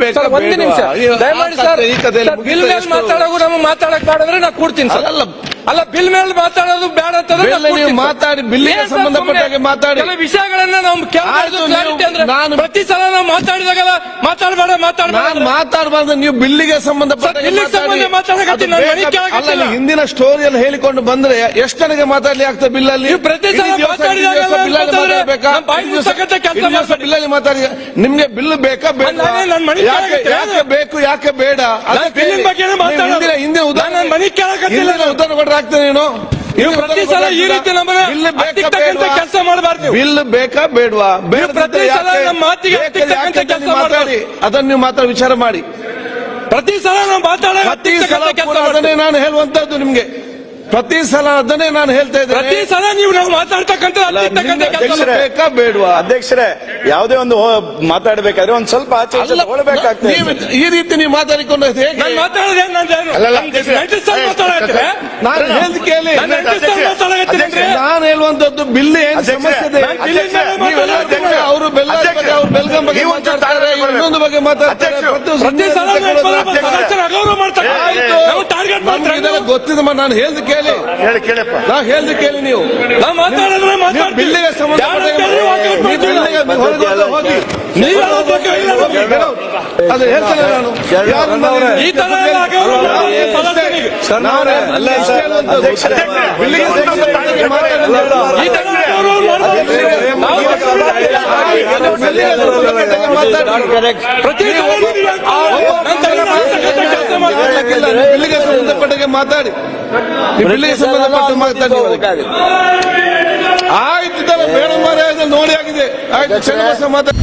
ಬೇಕಾ ಸರ್, ಒಂದೇ ನಿಮಿಷ? ದಯಮಾಡಿ ಸರ್ ಬಿಲ್ ಮೇಲೆ ಮಾತಾಡೋದು ನಮಗೆ ಮಾತಾಡಕ್ ಮಾಡಿದ್ರೆ ನಾ ಕೂಡ್ತೀನಿ ಸರ್ ಅಲ್ಲ ಅಲ್ಲ ಬಿಲ್ ಮೇಲೆ ಮಾತಾಡೋದು ಬೇಡ ಅಂತಂದ್ರೆ ಬಿಲ್ ಮಾತಾಡಿ, ಬಿಲ್ಲಿಗೆ ಏನ್ ಸಂಬಂಧಪಟ್ಟ ಹಾಗೆ ಮಾತಾಡಿ. ಕೆಲವು ವಿಷಯಗಳನ್ನ ನಾವು ಅಂದ್ರೆ ನಾನು- ಪ್ರತಿ ಸಲ ನಾವು ಮಾತಾಡಿದಾಗ ಮಾತಾಡಬೇಡ ನಾನು ಮಾತಾಡಬೇಡ ಮಾತಾಡಬಾರ್ದು ನೀವು ಬಿಲ್ಲಿಗೆ ಸಂಬಂಧಪಟ್ಟ ಅಲ್ಲ. ಹಿಂದಿನ ಸ್ಟೋರಿಯಲ್ಲಿ ಹೇಳಿಕೊಂಡು ಬಂದ್ರೆ ಎಷ್ಟು ನನಗೆ ಮಾತಾಡ್ಲಿ ಆಗ್ತದೆ ಬಿಲ್ ಅಲ್ಲಿ ಪ್ರತಿ ಸಲ ಬಿಲ್ಲಲ್ಲಿ ಮಾತಾಡಿ. ನಿಮ್ಗೆ ಬಿಲ್ ಬೇಕಾ ಯಾಕೆ ಬೇಕು ಯಾಕೆ ಬೇಡ. ಹಿಂದಿನ ಉದಾಹರಣೆ ಉದಾಹರಣೆ ಆಗ್ತದೆ ನೀನು? ಪ್ರತಿ ಸಲ ಈ ರೀತಿ ನಮಗೆ? ಕೆಲಸ ಮಾಡಬಾರ್ದು ಬಿಲ್ ಬೇಕಾ ಬೇಡವಾ? ಬೇಡ ಪ್ರತಿ ಸಲ ನಮ್ಮ ಮಾತಿಗೆ ಕೆಲಸ ಮಾತಾಡಿ? ಅದನ್ನ ನೀವು ಮಾತ್ರ ವಿಚಾರ ಮಾಡಿ. ಪ್ರತಿ ಸಲ ನಾವು ಮಾತಾಡೋ ಪ್ರತಿ ಸಲ ನಾನು ಹೇಳುವಂತದ್ದು ನಿಮ್ಗೆ. ಪ್ರತಿ ಸಲ ಅದನ್ನೇ ನಾನು ಹೇಳ್ತಾ ಪ್ರತಿ ಇದ್ದೇನೆ ಸಲ ನೀವು ನಾವು ಮಾತಾಡ್ತಕ್ಕಂಥ ಬೇಕಾ ಬೇಡವಾ? ಅಧ್ಯಕ್ಷರೇ ಯಾವುದೇ ಒಂದು ಹೋ- ಮಾತಾಡ್ಬೇಕಾದ್ರೆ ಒಂದ್ ಸ್ವಲ್ಪ ಆಚೆ ಈಚೆ ತಗೊಳ್ಬೇಕಾಗ್ತದೆ. ನೀವು ಈ ರೀತಿ ನೀವು ಮಾತಾಡಿಕೊಂಡು ಹೇಗೆ? ನಾನು ಮಾತಾಡೋದೇ ನಾನು ಹೇಳ್ದು? ಕೇಳಿ. ನಾನು ಹೇಳುವಂತದ್ದು ಬಿಲ್ ಏನ್ ಅಧ್ಯಕ್ಷರೇ, ಸಮಸ್ಯೆ ಇದೆ? ನಾನು ಬಿಲ್ಲಿನ ಮೇಲೆ ನೀವೆಲ್ಲ ಮಾತಾಡ್ತೀನಿ. ಅವರು ಬೆಲ್ಲ ಬಗ್ಗೆ ಅವ್ರು ಬೆಲ್ಗಂ ಬಗ್ಗೆ ನೀವು ಒಂಚೂರು ಮಾತಾಡ್ತಾರೆ ತಾಳ್ಮೆ ಇವ್ರು ಇನ್ನೊಂದು ಬಗ್ಗೆ ಮಾತಾಡ್ತಾರೆ ಅಧ್ಯಕ್ಷರು, ಪ್ರತಿ ಪ್ರತಿ ಸಲ ಸುಮ್ಮನೆ ಗೊತ್ತಿದೆ ನಾನು ಹೇಳ್ದು ಕೇಳಿ. ಹೇಳಿ ಕೇಳಪ್ಪ. ನಾ ಹೇಳ್ದು ಕೇಳಿ ನೀವು. ಬಿಲ್ಲಿಗೆ. ಬಿಲ್ಲಿಗೆ ಹೋಗಿ-. ಅದು ಹೇಳ್ತೇನೆ ನಾನು. ಬಿಲ್ಲಿಗೆ ಮಾತಾಡಿ. ಪ್ರತಿ ನೀವು ಬಿಲ್ಲಿಗೆ ಸಂಬಂಧಪಟ್ಟಾಗೆ ಮಾತಾಡಿ. ಬಿಲ್ಲಿಗೆ ಸಂಬಂಧಪಟ್ಟ ಮಾತಾಡಿ ಆಯ್ತು ಬೇಡ ಮಾರ್ರೆ, ನೋಡಿ ಆಗಿದೆ. ಆಯ್ತು ಮಾತಾಡಿ.